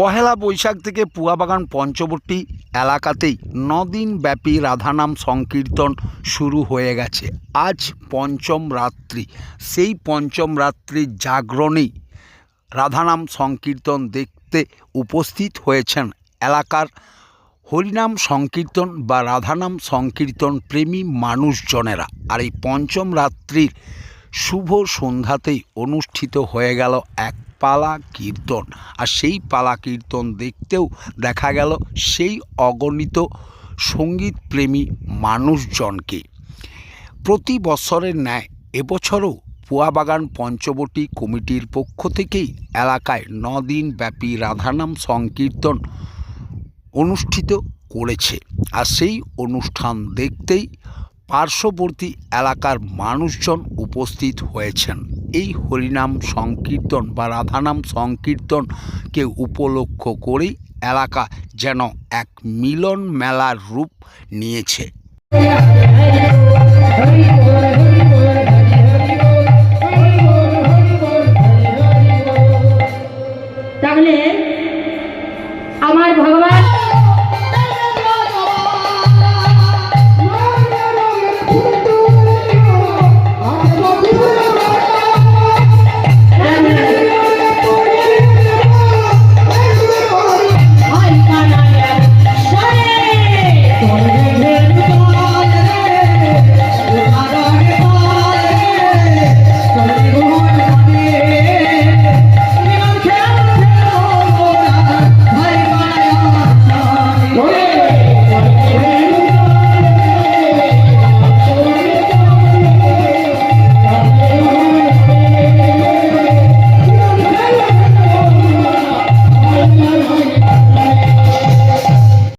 পহেলা বৈশাখ থেকে পুয়াবাগান পঞ্চবটী এলাকাতেই নদিন ব্যাপী রাধানাম সংকীর্তন শুরু হয়ে গেছে। আজ পঞ্চম রাত্রি। সেই পঞ্চম রাত্রির জাগরণেই রাধানাম সংকীর্তন দেখতে উপস্থিত হয়েছেন এলাকার হরিনাম সংকীর্তন বা রাধানাম সংকীর্তন প্রেমী মানুষজনেরা। আর এই পঞ্চম রাত্রির শুভ সন্ধ্যাতেই অনুষ্ঠিত হয়ে গেল এক পালা কীর্তন আর সেই পালা কীর্তন দেখতেও দেখা গেল সেই অগণিত সংগীত প্রেমী মানুষজনকে। প্রতি বছরের ন্যায় এবছরও পুয়াবাগান পঞ্চবটী কমিটির পক্ষ থেকেই এলাকায় দিন ব্যাপী রাধানাম সংকীর্তন অনুষ্ঠিত করেছে। আর সেই অনুষ্ঠান দেখতেই পার্শ্ববর্তী এলাকার মানুষজন উপস্থিত হয়েছেন। এই হরিনাম সংকীর্তন বা রাধানাম সংকীর্তনকে উপলক্ষ করেই এলাকা যেন এক মিলন মেলার রূপ নিয়েছে।